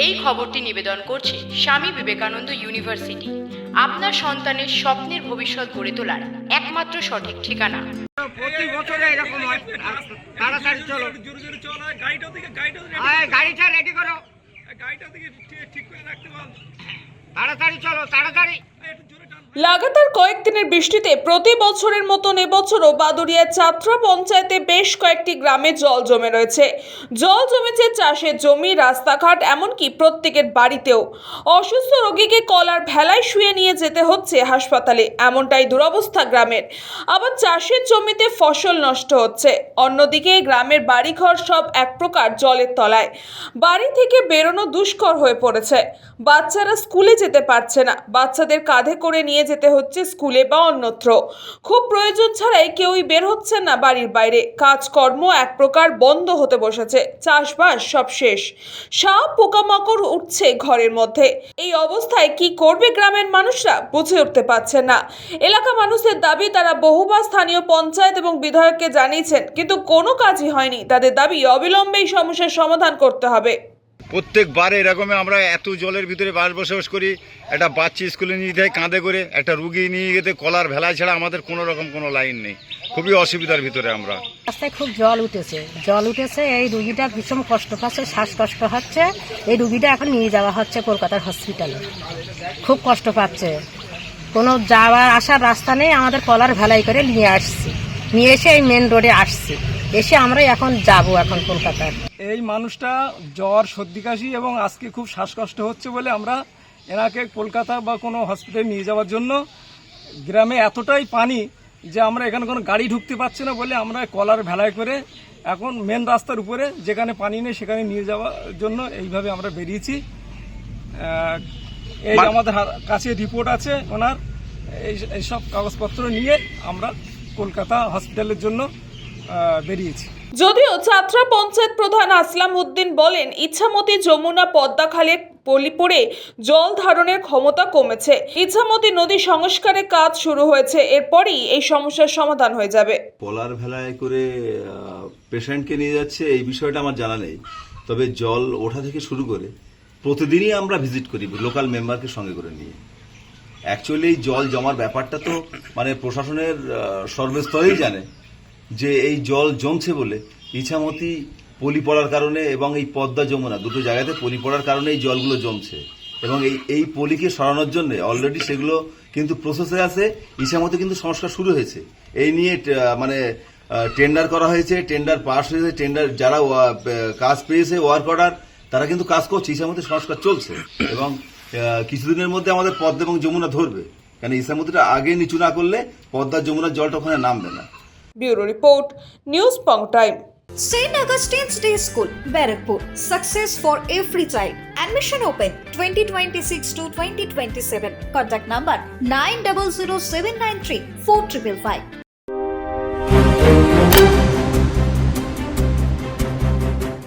এই খবরটি নিবেদন করছে স্বামী বিবেকানন্দ ইউনিভার্সিটি। আপনার সন্তানের স্বপ্নের ভবিষ্যৎ গড়ে তোলার একমাত্র সঠিক ঠিকানা। প্রতি বছরে এরকম হয়। তাড়াতাড়ি চলো। জোরে জোরে চলো গাড়িটা থেকে গাড়িটা গাড়িটা রেডি করো। গাড়িটা থেকে ঠিক- ঠিক করে রাখতে বল। তাড়াতাড়ি চলো তাড়াতাড়ি। লাগাতার কয়েকদিনের বৃষ্টিতে প্রতি বছরের মতন এবছরও বাদুরিয়া চাত্রা পঞ্চায়েতে বেশ কয়েকটি গ্রামে জল জমে রয়েছে। জল জমেছে চাষের জমি, রাস্তাঘাট, এমনকি প্রত্যেকের বাড়িতেও। অসুস্থ রোগীকে কলার ভেলায় শুয়ে নিয়ে যেতে হচ্ছে হাসপাতালে, এমনটাই দুরবস্থা গ্রামের। আবার চাষের জমিতে ফসল নষ্ট হচ্ছে। অন্যদিকে গ্রামের বাড়িঘর সব এক প্রকার জলের তলায়। বাড়ি থেকে বেরোনো দুষ্কর হয়ে পড়েছে। বাচ্চারা স্কুলে যেতে পারছে না। বাচ্চাদের কাঁধে করে নিয়ে যেতে হচ্ছে স্কুলে বা অন্যত্র। খুব প্রয়োজন ছাড়াই কেউই বের হচ্ছে না বাড়ির বাইরে। কাজকর্ম এক প্রকার বন্ধ হতে বসেছে। চাষবাস সব শেষ। সাপ, পোকামাকড় উঠছে ঘরের মধ্যে। এই অবস্থায় কি করবে গ্রামের মানুষরা বুঝে উঠতে পারছে না। এলাকা মানুষের দাবি, তারা বহুবার স্থানীয় পঞ্চায়েত এবং বিধায়ককে জানিয়েছেন, কিন্তু কোনো কাজই হয়নি। তাদের দাবি অবিলম্বেই সমস্যার সমাধান করতে হবে। প্রত্যেকবারে এরকমই আমরা এত জলের ভিতরে বাস বসবাস করি, একটা বাচ্চা স্কুলে নিয়ে যায়, কাঁধে করে একটা রুগী নিয়ে যেতে কলার ভেলায় ছাড়া আমাদের কোনো রকম কোনো লাইন নেই। খুবই অসুবিধার ভিতরে আমরা। রাস্তায় খুব জল উঠেছে। জল উঠেছে, এই রুগীটা ভীষণ কষ্ট পাচ্ছে, শ্বাসকষ্ট হচ্ছে। এই রুগীটা এখন নিয়ে যাওয়া হচ্ছে কলকাতার হসপিটালে খুব কষ্ট পাচ্ছে। কোনো যাওয়ার আসার রাস্তা নেই, আমাদের কলার ভেলাই করে নিয়ে আসছি। নিয়ে এসে এই মেন রোডে আসছি। এসে আমরা এখন যাব এখন কলকাতায়। এই মানুষটা জ্বর সর্দি কাশি এবং আজকে খুব শ্বাসকষ্ট হচ্ছে বলে আমরা এনাকে কলকাতা বা কোনো হসপিটালে নিয়ে যাওয়ার জন্য গ্রামে এতটাই পানি যে আমরা এখানে কোনো গাড়ি ঢুকতে পারছি না বলে আমরা কলার ভেলায় করে এখন মেন রাস্তার উপরে যেখানে পানি নেই সেখানে নিয়ে যাওয়ার জন্য এইভাবে আমরা বেরিয়েছি। এই আমাদের কাছে রিপোর্ট আছে ওনার। এই এইসব কাগজপত্র নিয়ে আমরা কলকাতা হসপিটালের জন্য বেরিয়েছি। যদিও ছাত্রা পঞ্চায়েত প্রধান আসলাম উদ্দিন বলেন ইচ্ছামতি যমুনা পদ্মা খালে পলি পড়ে জল ধারণের ক্ষমতা কমেছে। ইচ্ছামতি নদী সংস্কারের কাজ শুরু হয়েছে এরপরই এই সমস্যার সমাধান হয়ে যাবে। কলার ভেলায় করে পেশেন্টকে নিয়ে যাচ্ছে এই বিষয়টা আমার জানা নেই। তবে জল ওঠা থেকে শুরু করে প্রতিদিনই আমরা ভিজিট করি লোকাল মেম্বারকে সঙ্গে করে নিয়ে। অ্যাকচুয়ালি জল জমার ব্যাপারটা তো মানে প্রশাসনের সর্বস্তরেই জানে। যে এই জল জমছে বলে ইছামতি পলি পড়ার কারণে এবং এই পদ্মা যমুনা, দুটো জায়গাতে পলি পড়ার কারণে এই জলগুলো জমছে। এবং এই এই পলিকে সরানোর জন্য অলরেডি সেগুলো কিন্তু প্রসেসে আছে, ইছামতি কিন্তু সংস্কার শুরু হয়েছে। এই নিয়ে মানে টেন্ডার করা হয়েছে টেন্ডার পাস হয়েছে টেন্ডার যারা কাজ পেয়েছে ওয়ার্ক অর্ডার তারা কিন্তু কাজ করছে, ইছামতি সংস্কার চলছে। এবং কিছুদিনের মধ্যে আমাদের পদ্মা এবং যমুনা ধরবে। কারণ ইছামতিটা আগে নিচু না করলে পদ্মা যমুনার জলটা ওখানে নামবে না। Bureau Report, News Pong Time. St. Augustine's Day School, Barakpur. Success for every child. Admission open 2026 to 2027. Contact number 900793 4555.